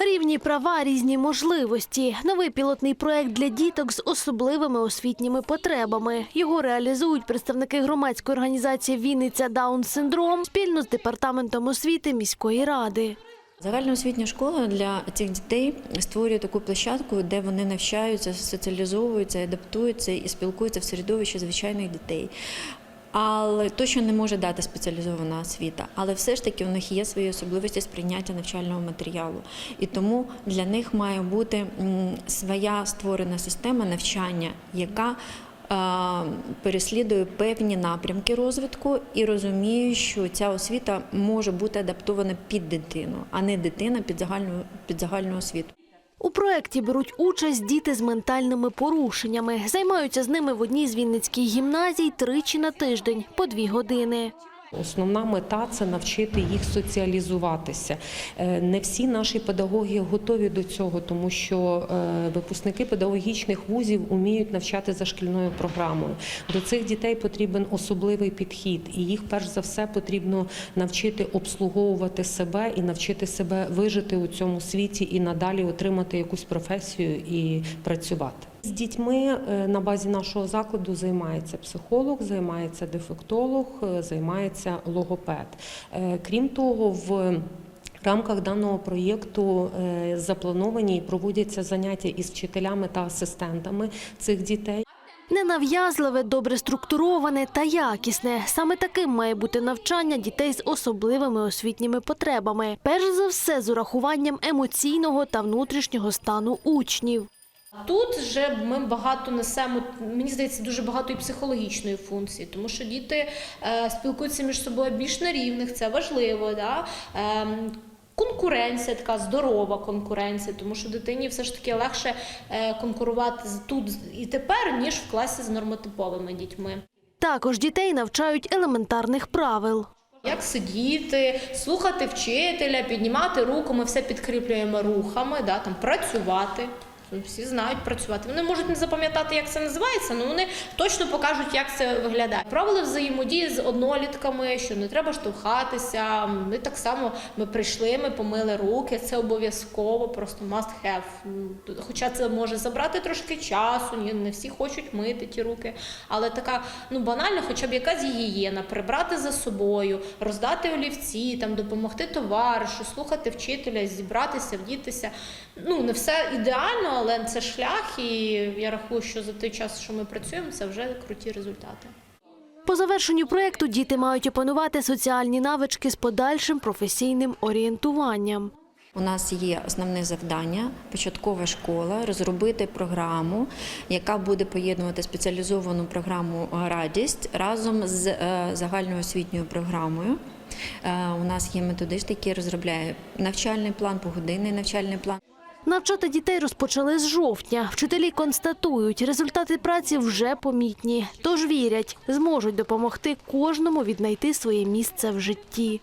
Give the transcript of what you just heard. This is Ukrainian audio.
Рівні права, різні можливості. Новий пілотний проект для діток з особливими освітніми потребами. Його реалізують представники громадської організації Вінниця Даун Синдром спільно з департаментом освіти міської ради. Загальноосвітня школа для цих дітей створює таку площадку, де вони навчаються, соціалізовуються, адаптуються і спілкуються в середовищі звичайних дітей. Але точно не може дати спеціалізована освіта, але все ж таки у них є свої особливості сприйняття навчального матеріалу. І тому для них має бути своя створена система навчання, яка е, переслідує певні напрямки розвитку і розуміє, що ця освіта може бути адаптована під дитину, а не дитина під загальну, під загальну освіту. У проєкті беруть участь діти з ментальними порушеннями. Займаються з ними в одній з Вінницьких гімназій тричі на тиждень по дві години. Основна мета це навчити їх соціалізуватися. Е, Не всі наші педагоги готові до цього, тому що е, випускники педагогічних вузів уміють навчати за шкільною програмою. До цих дітей потрібен особливий підхід, і їх перш за все потрібно навчити обслуговувати себе і навчити себе вижити у цьому світі і надалі отримати якусь професію і працювати. З дітьми е, на базі нашого закладу займається психолог, займається дефектолог, е, займається логопед. Е, Крім того, в рамках даного проєкту заплановані і проводяться заняття із вчителями та асистентами цих дітей. Ненав'язливе, добре структуроване та якісне. Саме таким має бути навчання дітей з особливими освітніми потребами. Перш за все, з урахуванням емоційного та внутрішнього стану учнів. Тут вже ми багато несемо, мені здається, дуже багато і психологічної функції, тому що діти е, спілкуються між собою більш на рівних, це важливо. Да? Ем, Конкуренція, така здорова конкуренція, тому що дитині все ж таки легше е, конкурувати тут і тепер, ніж в класі з нормотиповими дітьми. Також дітей навчають елементарних правил. Як сидіти, слухати вчителя, піднімати руку, ми все підкріплюємо рухами, да, там, працювати. Всі знають працювати. Вони можуть не запам'ятати, як це називається, але вони точно покажуть, як це виглядає. Правила взаємодії з однолітками, що не треба штовхатися. Ми так само ми прийшли, ми помили руки. Це обов'язково, просто must have. Хоча це може забрати трошки часу, не всі хочуть мити ті руки. Але така ну банально, хоча б якась гігієна, прибрати за собою, роздати олівці, там допомогти товаришу, слухати вчителя, зібратися, вдітися. Ну не все ідеально, але це шлях, і я рахую, що за той час, що ми працюємо, це вже круті результати. По завершенню проєкту діти мають опанувати соціальні навички з подальшим професійним орієнтуванням. У нас є основне завдання початкова школа розробити програму, яка буде поєднувати спеціалізовану програму Радість разом з е, загальноосвітньою програмою. Е, У нас є методист, який розробляє навчальний план, погодинний навчальний план. Навчати дітей розпочали з жовтня. Вчителі констатують, результати праці вже помітні, тож вірять, зможуть допомогти кожному віднайти своє місце в житті.